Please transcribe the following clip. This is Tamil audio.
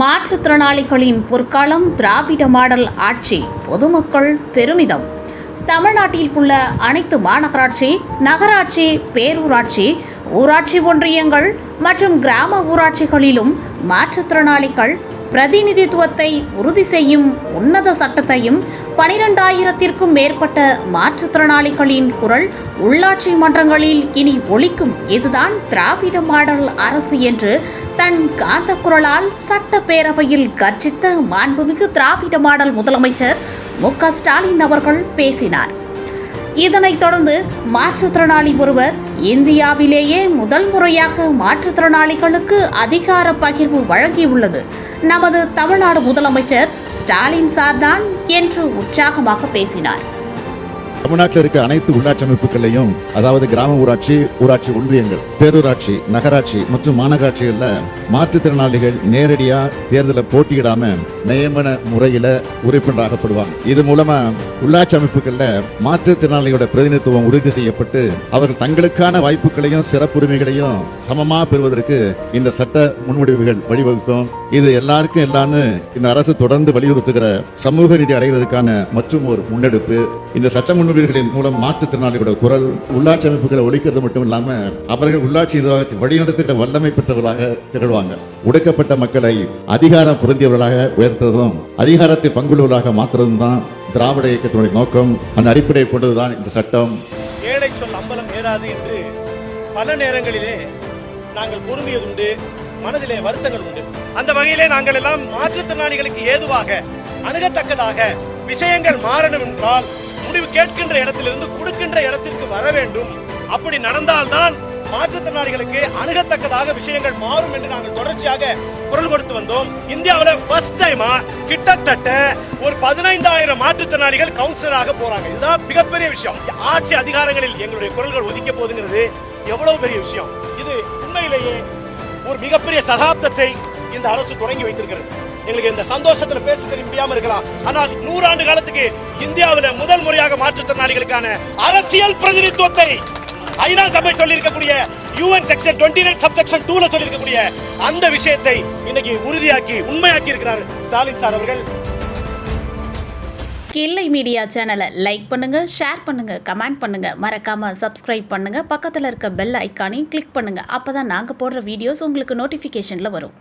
மாற்றுத்திறனாளிகளின் பொற்காலம் திராவிட மாடல் ஆட்சி பொதுமக்கள் பெருமிதம். தமிழ்நாட்டில் உள்ள அனைத்து மாநகராட்சி நகராட்சி பேரூராட்சி ஊராட்சி ஒன்றியங்கள் மற்றும் கிராம ஊராட்சிகளிலும் மாற்றுத்திறனாளிகள் பிரதிநிதித்துவத்தை உறுதி செய்யும் உன்னத சட்டத்தையும் பனிரெண்டாயிரத்திற்கும் மேற்பட்ட மாற்றுத்திறனாளிகளின் குரல் உள்ளாட்சி மன்றங்களில் இனி ஒழிக்கும் இதுதான் திராவிட மாடல் அரசு என்று தன் காந்த குரலால் சட்டப்பேரவையில் கர்ஜித்த மாண்புமிகு திராவிட மாடல் முதலமைச்சர் மு ஸ்டாலின் அவர்கள் பேசினார். இதனைத் தொடர்ந்து மாற்றுத்திறனாளி ஒருவர் இந்தியாவிலேயே முதல் முறையாக மாற்றுத்திறனாளிகளுக்கு அதிகார பகிர்வு வழங்கியுள்ளது. நமது தமிழ்நாடு முதலமைச்சர் ஸ்டாலின் சார்தான் என்று உற்சாகமாக பேசினார். தமிழ்நாட்டில் இருக்க அனைத்து உள்ளாட்சி அமைப்புகளையும் அதாவது கிராம ஊராட்சி ஊராட்சி ஒன்றியங்கள் பேரூராட்சி நகராட்சி மற்றும் மாநகராட்சிகள்ல மாற்றுத்திறனாளிகள் நேரடியா தேர்தலை போட்டியிடாம நியமன முறையில உறுப்பினராகப்படுவாங்க. இது மூலமா உள்ளாட்சி அமைப்புகள்ல மாற்றுத்திறனாளிகளோட பிரதிநிதித்துவம் உறுதி செய்யப்பட்டு அவர்கள் தங்களுக்கான வாய்ப்புகளையும் சிறப்புரிமைகளையும் சமமா பெறுவதற்கு இந்த சட்ட முன்வடிவுகள் வழிவகுக்கும். இது எல்லாருக்கும் எல்லான்னு இந்த அரசு தொடர்ந்து வலியுறுத்துகிற சமூக ரீதி அடைவதற்கான மற்றும் ஒரு முன்னெடுப்பு. இந்த சட்ட முன்வடிவுகளின் மூலம் மாற்றுத்திறனாளிகளோட குரல் உள்ளாட்சி அமைப்புகளை ஒழிக்கிறது மட்டும் இல்லாம அவர்கள் உள்ளாட்சி நிர்வாகத்தை வழிநடத்துகிற வல்லமை பெற்றவர்களாக திகழ்வாங்க. ஒடுக்கப்பட்ட மக்களை அதிகாரம் பொருந்தியவர்களாக உயர்த்துவதும் அதிகாரத்தை பங்குள்ளவர்களாக மாற்றுவதும் தான் திராவிட இயக்கத்தினுடைய நோக்கம். அந்த அடிப்படையை கொண்டதுதான் இந்த சட்டம். ஏழை சொல் அம்பலம் ஏறாது என்று பல நேரங்களிலே நாங்கள் பொறுமையதுண்டு மனதிலே வருத்தங்கள் உண்டு. அந்த வகையிலே நாங்கள் எல்லாம் மாற்றுத்திறனாளிகளுக்கு ஏதுவாக அணுகத்தக்கதாக விஷயங்கள் மாறணும் என்றால் முடிவு கேட்கின்ற இடத்திலிருந்து கொடுக்கின்ற இடத்திற்கு வர வேண்டும். அப்படி நடந்தால்தான் மாற்றுத்திறனாளிகளுக்கு அணுகத்தக்கதாக விஷயங்கள் மாறும் என்று நாங்கள் தொடர்ச்சியாக குரல் கொடுத்து வந்தோம். இந்தியாவில் ஃபர்ஸ்ட் டைமா கிட்டத்தட்ட ஒரு பதினைந்தாயிரம் மாற்றுத்திறனாளிகள் கவுன்சிலராக போறாங்க. இதுதான் மிகப்பெரிய விஷயம். ஆட்சி அதிகாரங்களில் எங்களுடைய குரல்கள் ஒதுக்க போதுங்கிறது எவ்வளவு பெரிய விஷயம். இது உண்மையிலேயே ஒரு மிகப்பெரிய சகாப்தத்தை இந்த அரசு தொடங்கி வைத்திருக்கிறது. எங்களுக்கு இந்த சந்தோஷத்துல பேச தெரிய முடியாம இருக்கலாம். ஆனால் நூறாண்டு காலத்துக்கு இந்தியாவில முதல் முறையாக மாற்றுத்திறனாளிகளுக்கான அரசியல் பிரதிநிதித்துவத்தை ஐநா சபை சொல்லியிருக்கக்கூடிய UN section twenty nine subsection டூல சொல்லியிருக்கக்கூடிய அந்த விஷயத்தை இன்னைக்கு உறுதியாக்கி உண்மையாக்கி இருக்கிறார் ஸ்டாலின் சார் அவர்கள். கில்லை மீடியா சேனலை லைக் பண்ணுங்க ஷேர் பண்ணுங்க கமெண்ட் பண்ணுங்க. மறக்காம சப்ஸ்கிரைப் பண்ணுங்க. பக்கத்தில் இருக்க பெல் ஐக்கானையும் கிளிக் பண்ணுங்க. அப்பதான் நாங்கள் போடுற வீடியோஸ் உங்களுக்கு நோட்டிஃபிகேஷனில் வரும்.